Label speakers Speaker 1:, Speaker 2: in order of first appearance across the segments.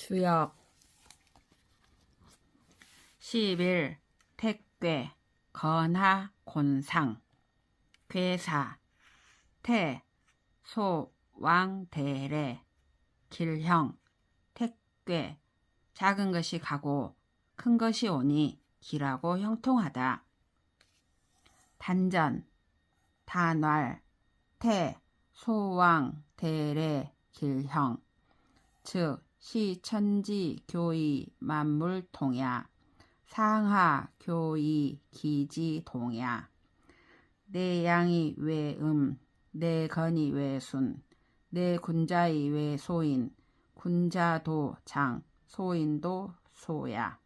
Speaker 1: 주역. 10일. 택괴. 건하. 곤상. 괴사. 태. 소. 왕. 대래 길형. 택괴. 작은 것이 가고 큰 것이 오니 길하고 형통하다. 단전. 단왈 태. 소왕. 대래 길형. 즉 시천지 교의 만물 동야 상하 교의 기지 동야. 내 양이 외음 내 건이 외순 내 군자이 외소인 군자도 장 소인도 소야.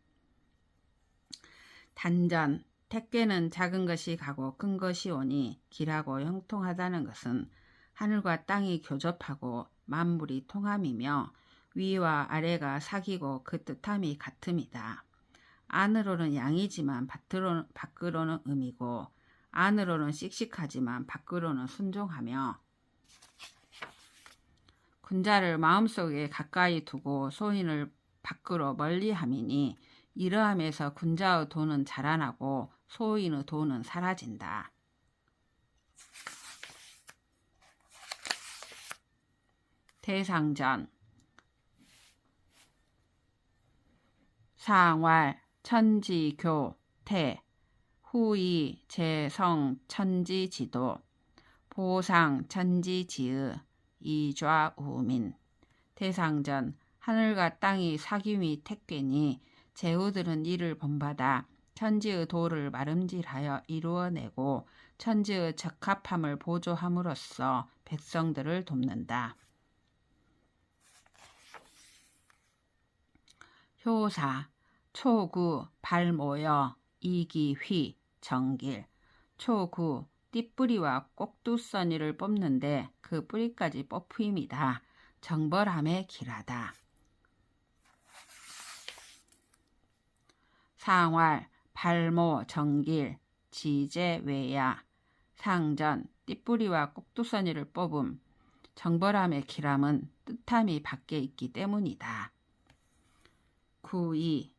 Speaker 1: 단전 택계는 작은 것이 가고 큰 것이 오니 길하고 형통하다는 것은 하늘과 땅이 교접하고 만물이 통함이며 위와 아래가 사귀고 그 뜻함이 같음이다. 안으로는 양이지만 밖으로는, 밖으로는 음이고 안으로는 씩씩하지만 밖으로는 순종하며 군자를 마음속에 가까이 두고 소인을 밖으로 멀리 함이니 이러함에서 군자의 돈은 자라나고 소인의 돈은 사라진다. 대상전 상왈 천지교 태 후이 재성 천지지도 보상 천지지의 이좌우민 대상전 하늘과 땅이 사귐이 택되니 제후들은 이를 본받아 천지의 도를 마름질하여 이루어내고 천지의 적합함을 보조함으로써 백성들을 돕는다. 효사 초구 발모여 이기휘 정길 초구 띠뿌리와 꼭두써니를 뽑는데 그 뿌리까지 뽑힘이다. 정벌함에 길하다. 상활 발모 정길 지제 외야 상전 띠뿌리와 꼭두써니를 뽑음 정벌함의 길함은 뜻함이 밖에 있기 때문이다. 구이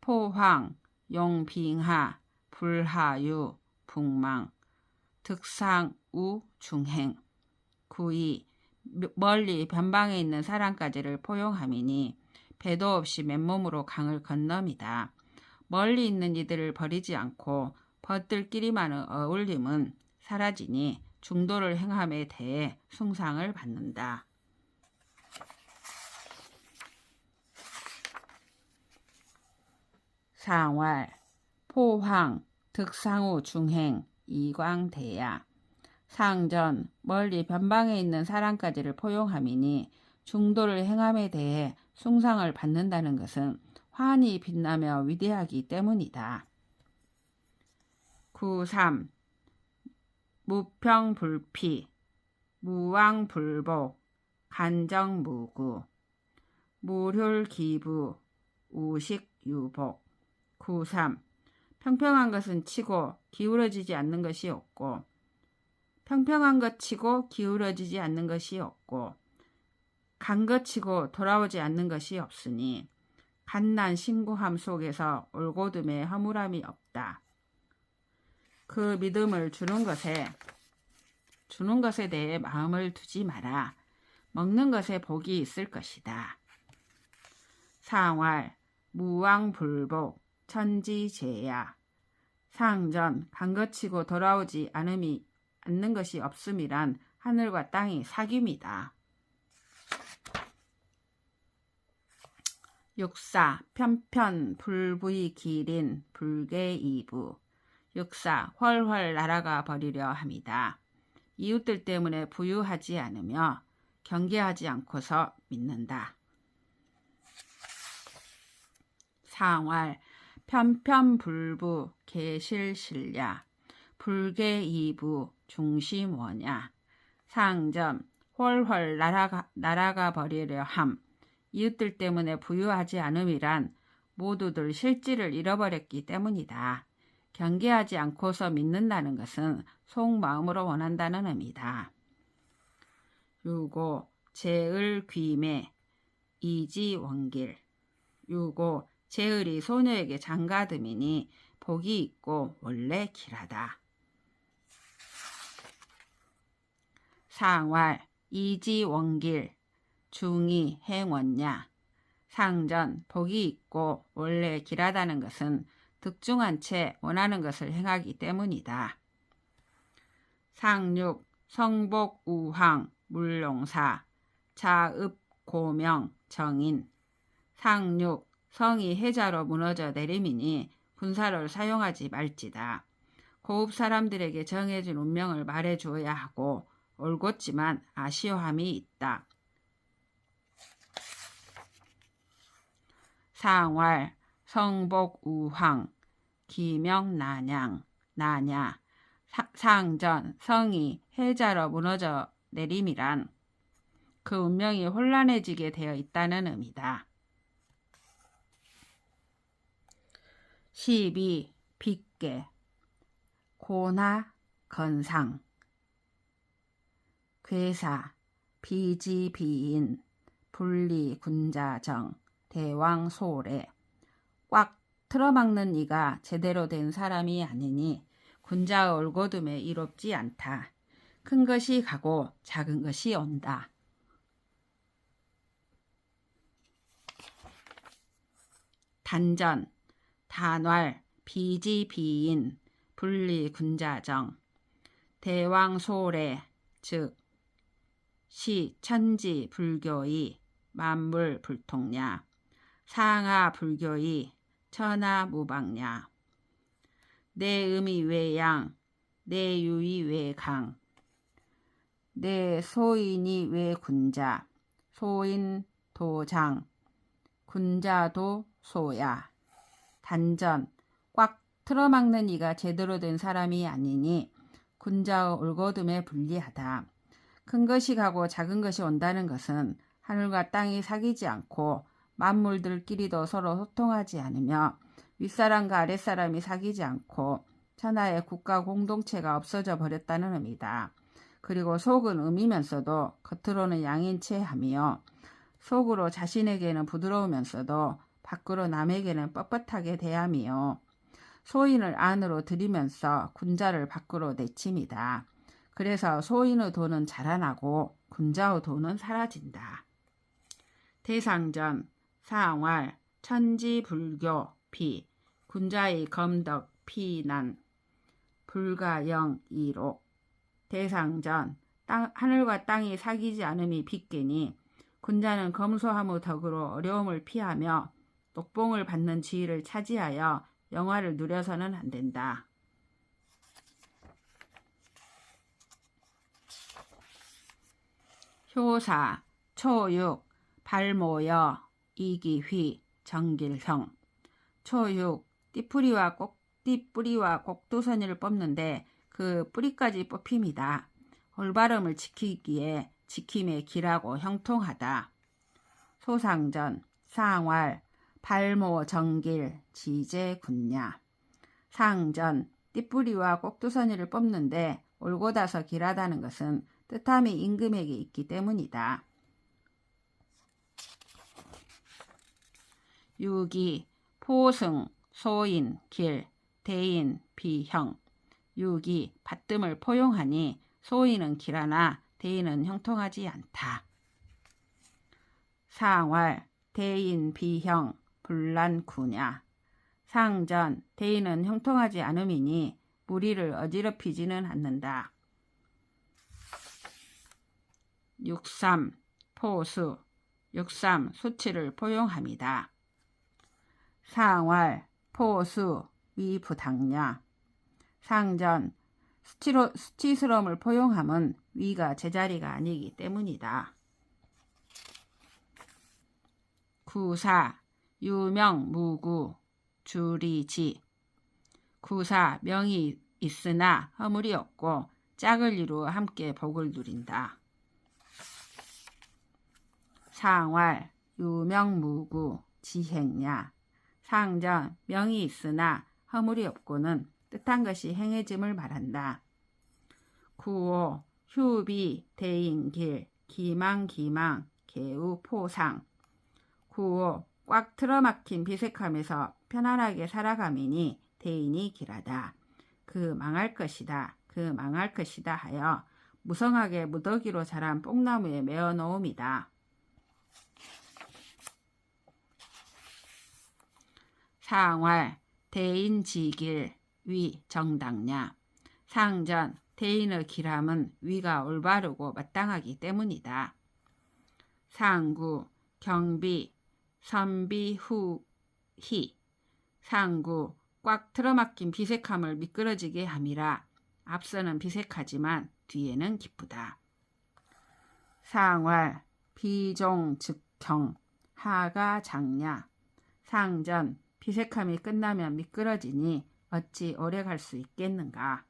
Speaker 1: 포황 용빙하 불하유 북망 득상우 중행 구이 멀리 변방에 있는 사람까지를 포용함이니 배도 없이 맨몸으로 강을 건넘이다. 멀리 있는 이들을 버리지 않고 벗들끼리만의 어울림은 사라지니 중도를 행함에 대해 숭상을 받는다. 상활, 포황, 득상우 중행, 이광대야. 상전, 멀리 변방에 있는 사람까지를 포용함이니 중도를 행함에 대해 숭상을 받는다는 것은 환히 빛나며 위대하기 때문이다. 9.3 무평불피, 무왕불복, 간정무구, 무휼기부, 우식유복 9.3 평평한 것은 치고 기울어지지 않는 것이 없고 평평한 것 치고 기울어지지 않는 것이 없고 간 것 치고 돌아오지 않는 것이 없으니 간난 신고함 속에서 올고듬의 허물함이 없다. 그 믿음을 주는 것에 주는 것에 대해 마음을 두지 마라. 먹는 것에 복이 있을 것이다. 상활 무왕불복 천지제야 상전 간거치고 돌아오지 않음이 않는 것이 없음이란 하늘과 땅이 사귐이다. 육사 편편 불부이 기린 불계이부 육사 훨훨 날아가 버리려 함이다. 이웃들 때문에 부유하지 않으며 경계하지 않고서 믿는다. 상활 편편불부 계실실야 불계이부 중심원야 상점 훨훨 날아가, 날아가 버리려 함 이웃들 때문에 부유하지 않음이란 모두들 실질을 잃어버렸기 때문이다. 경계하지 않고서 믿는다는 것은 속마음으로 원한다는 의미다. 유고 제을 귀매 이지원길 유고 제을이 소녀에게 장가듬이니 복이 있고 원래 길하다. 상활 이지원길 중이 행원냐 상전 복이 있고 원래 길하다는 것은 득중한 채 원하는 것을 행하기 때문이다. 상육 성복 우황 물룡사 자읍 고명 정인 상육 성이 해자로 무너져 내림이니 군사를 사용하지 말지다. 고읍 사람들에게 정해진 운명을 말해 주어야 하고 올곧지만 아쉬워함이 있다. 상활, 성복 우황, 기명 난양, 나냐, 사- 상전, 성이 해자로 무너져 내림이란 그 운명이 혼란해지게 되어 있다는 의미다. 12. 빗계 고나 건상 괴사 비지비인 분리 군자정 대왕 소래 꽉 틀어막는 이가 제대로 된 사람이 아니니 군자의 올고둠에 이롭지 않다. 큰 것이 가고 작은 것이 온다. 단전 단활 비지비인 분리군자정 대왕소래 즉 시 천지 불교의 만물 불통냐 상하 불교의 천하 무방냐 내 음이 외양 내 유이 외강 내 소인이 외군자 소인 도장 군자도 소야 단전 꽉 틀어막는 이가 제대로 된 사람이 아니니 군자의 올거둠에 불리하다. 큰 것이 가고 작은 것이 온다는 것은 하늘과 땅이 사귀지 않고 만물들끼리도 서로 소통하지 않으며 윗사람과 아랫사람이 사귀지 않고 천하의 국가 공동체가 없어져 버렸다는 의미다. 그리고 속은 음이면서도 겉으로는 양인 체하며 속으로 자신에게는 부드러우면서도 밖으로 남에게는 뻣뻣하게 대하며 소인을 안으로 들이면서 군자를 밖으로 내칩니다. 그래서 소인의 돈은 자라나고 군자의 돈은 사라진다. 대상전, 상활, 천지불교, 피, 군자의 검덕, 피난, 불가영, 이록, 대상전, 땅, 하늘과 땅이 사귀지 않음이 빗개니 군자는 검소함의 덕으로 어려움을 피하며 녹봉을 받는 지위를 차지하여 영화를 누려서는 안 된다. 효사, 초육, 발모여, 이기휘, 정길형. 초육, 띠뿌리와 꼭 띠뿌리와 꼭두선이를 뽑는데 그 뿌리까지 뽑힙니다. 올바름을 지키기에 지킴에 길하고 형통하다. 소상전, 상활, 발모 정길, 지제 군냐. 상전, 띠뿌리와 꼭두선이를 뽑는데 올곧아서 길하다는 것은 뜻함이 임금에게 있기 때문이다. 유기, 포승, 소인, 길, 대인, 비형. 유기, 받듦을 포용하니 소인은 길하나 대인은 형통하지 않다. 상활, 대인, 비형, 불란구냐. 상전, 대인은 형통하지 않음이니 무리를 어지럽히지는 않는다. 63. 포수, 63. 수치를 포용합니다. 상활, 포수, 위부당냐. 상전, 수치로, 수치스러움을 포용함은 위가 제자리가 아니기 때문이다. 구사, 유명, 무구, 주리지. 구사, 명이 있으나 허물이 없고 짝을 이루어 함께 복을 누린다. 상활, 유명 무구, 지행냐. 상전, 명이 있으나 허물이 없고는 뜻한 것이 행해짐을 말한다. 구호, 휴비, 대인길, 기망 기망, 개우, 포상. 구오 꽉 틀어막힌 비색함에서 편안하게 살아가미니 대인이 길하다. 그 망할 것이다. 그 망할 것이다 하여 무성하게 무더기로 자란 뽕나무에 메어 놓음이다. 상활 대인 지길 위 정당냐 상전 대인의 길함은 위가 올바르고 마땅하기 때문이다. 상구 경비 선비 후희 상구 꽉 틀어막힌 비색함을 미끄러지게 함이라 앞서는 비색하지만 뒤에는 기쁘다. 상활 비종 즉경 하가 장냐 상전 비색함이 끝나면 미끄러지니 어찌 오래 갈 수 있겠는가.